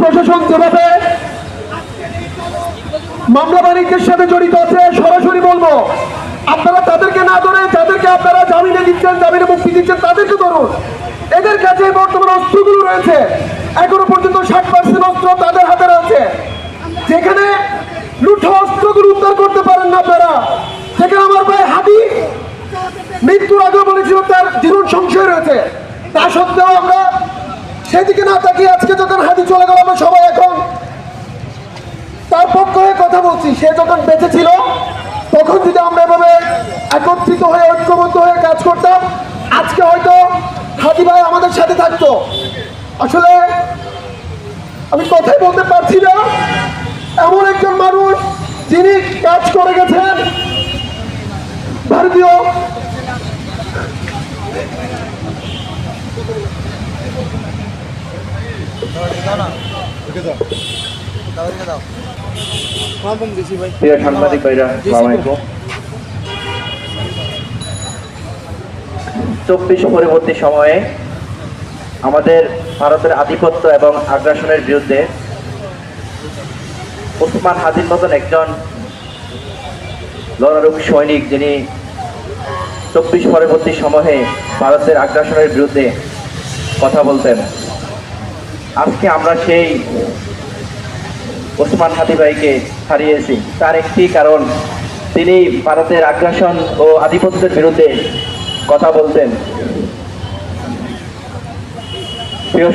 প্রশাসন যেভাবে মামলা বাণিজ্যের সাথে জড়িত আছে, সরাসরি বলব, আপনারা তাদেরকে না ধরে, যাদেরকে আপনারা জামিনে দিচ্ছেন, জামিনে মুক্তি দিচ্ছেন, তাদেরকে ধরুন। এদের কাছে বর্তমান অস্ত্রগুলো রয়েছে। এখনও পর্যন্ত ষাট পার্সেন্ট অস্ত্র তাদের হাতে রয়েছে। যেখানে লুঠ অস্ত্রগুলো উদ্ধার করতে পারেন না আপনারা। সেখানে আমার ভাই হাদি মৃত্যুর আগে বলেছিল তার জীবন সংশয় রয়েছে। তা সত্ত্বেও আমরা সেদিকে না তাকিয়ে আজকে যখন হাদি চলে গেল, আমরা সবাই এখন তার পক্ষ হয়ে কথা বলছি। সে যখন বেঁচে ছিল, তখন যদি আমরা এভাবে একত্রিত হয়ে, ঐক্যবদ্ধ হয়ে কাজ করতাম, আজকে হয়তো হাদি ভাই আমাদের সাথে থাকতো। আসলে আমি কথাই বলতে পারছি না। এমন একজন মানুষ যিনি কাজ করে গেছেন, ভারতীয় প্রিয় সাংবাদিক ভাইরা আলাইকুম। চব্বিশ পরবর্তী সময়ে আমাদের ভারতের আধিপত্য এবং আগ্রাসনের বিরুদ্ধে ওসমান হাদির মতন একজন লড়ারুক সৈনিক যিনি চব্বিশ পরবর্তী সময়ে ভারতের আগ্রাসনের বিরুদ্ধে কথা বলতেন। আজকে আমরা সেই ওসমান হাতিবাইকে হারিয়েছি। তার একটি কারণ, তিনি ভারতের আগ্রাসন ও আধিপত্যের বিরুদ্ধে কথা বলতেন। প্রিয়